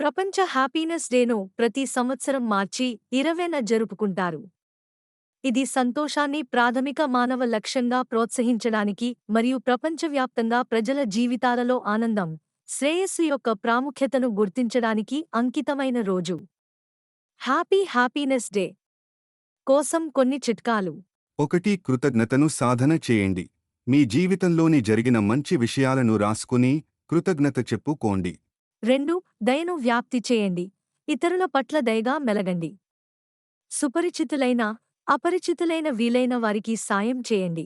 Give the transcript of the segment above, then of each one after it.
ప్రపంచ హ్యాపీనెస్ డేను ప్రతి సంవత్సరం మార్చి ఇరవైన జరుపుకుంటారు. ఇది సంతోషాన్ని ప్రాథమిక మానవ లక్ష్యంగా ప్రోత్సహించడానికి మరియు ప్రపంచవ్యాప్తంగా ప్రజల జీవితాలలో ఆనందం శ్రేయస్సు యొక్క ప్రాముఖ్యతను గుర్తించడానికి అంకితమైన రోజు. హ్యాపీ హ్యాపీనెస్ డే కోసం కొన్ని చిట్కాలు. ఒకటి కృతజ్ఞతను సాధన చేయండి. మీ జీవితంలోని జరిగిన మంచి విషయాలను రాసుకుని కృతజ్ఞత చెప్పుకోండి. రెండు దయను వ్యాప్తి చేయండి. ఇతరుల పట్ల దయగా మెలగండి. సుపరిచితులైన అపరిచితులైన వీలైన వారికి సాయం చేయండి.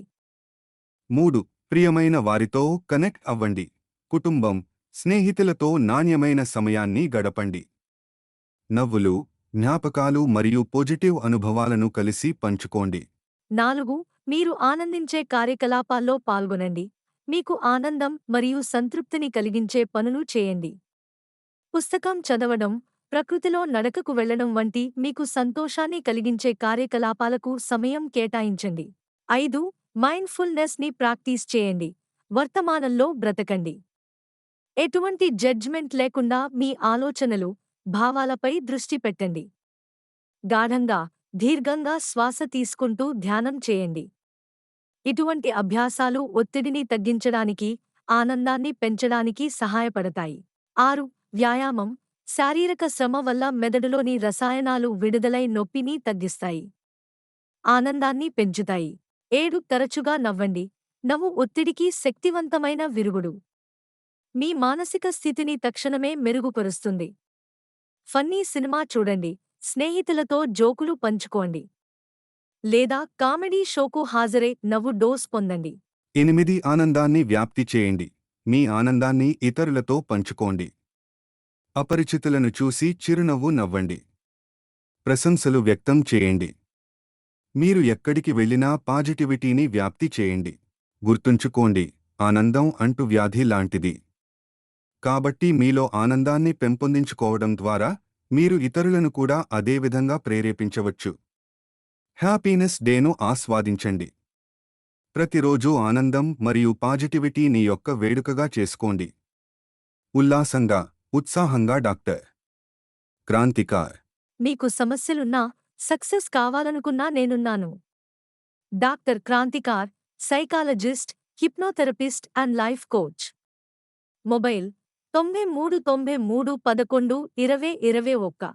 మూడు ప్రియమైన వారితో కనెక్ట్ అవ్వండి. కుటుంబం స్నేహితులతో నాణ్యమైన సమయాన్ని గడపండి. నవ్వులు జ్ఞాపకాలు మరియు పాజిటివ్ అనుభవాలను కలిసి పంచుకోండి. నాలుగు మీరు ఆనందించే కార్యకలాపాల్లో పాల్గొనండి. మీకు ఆనందం మరియు సంతృప్తిని కలిగించే పనులు చేయండి. పుస్తకం చదవడం ప్రకృతిలో నడకకు వెళ్ళడం వంటి మీకు సంతోషాన్ని కలిగించే కార్యకలాపాలకు సమయం కేటాయించండి. ఐదు మైండ్ఫుల్నెస్ని ప్రాక్టీస్ చేయండి. వర్తమానంలో బ్రతకండి. ఎటువంటి జడ్జ్మెంట్ లేకుండా మీ ఆలోచనలు భావాలపై దృష్టి పెట్టండి. గాఢంగా దీర్ఘంగా శ్వాస తీసుకుంటూ ధ్యానం చేయండి. ఇటువంటి అభ్యాసాలు ఒత్తిడిని తగ్గించడానికి ఆనందాన్ని పెంచడానికి సహాయపడతాయి. ఆరు వ్యాయామం శారీరక శ్రమ వల్ల మెదడులోని రసాయనాలు విడుదలై నొప్పిని తగ్గిస్తాయి. ఆనందాన్ని పెంచుతాయి. ఏడు తరచుగా నవ్వండి. నవ్వు ఒత్తిడికి శక్తివంతమైన విరుగుడు. మీ మానసిక స్థితిని తక్షణమే మెరుగుపరుస్తుంది. ఫన్నీ సినిమా చూడండి. స్నేహితులతో జోకులు పంచుకోండి. లేదా కామెడీ షోకు హాజరై నవ్వు డోస్ పొందండి. ఎనిమిది ఆనందాన్ని వ్యాప్తి చేయండి. మీ ఆనందాన్ని ఇతరులతో పంచుకోండి. అపరిచితులను చూసి చిరునవ్వు నవ్వండి. ప్రశంసలు వ్యక్తం చేయండి. మీరు ఎక్కడికి వెళ్ళినా పాజిటివిటీని వ్యాప్తి చేయండి. గుర్తుంచుకోండి ఆనందం అంటు వ్యాధి లాంటిది. కాబట్టి మీలో ఆనందాన్ని పెంపొందించుకోవడం ద్వారా మీరు ఇతరులను కూడా అదేవిధంగా ప్రేరేపించవచ్చు. హ్యాపీనెస్ డేను ఆస్వాదించండి. ప్రతిరోజూ ఆనందం మరియు పాజిటివిటీ నీ యొక్క వేడుకగా చేసుకోండి. ఉల్లాసంగా ఉత్సాహంగా డాక్టర్. క్రాంతికార్. మీకు సమస్యలున్నా సక్సెస్ కావాలనుకున్నా నేనున్నాను. Doctor Kranthikar psychologist hypnotherapist and life coach. Mobile తొంభై మూడు తొంభై మూడు పదకొండు ఇరవై ఇరవై ఒక్క.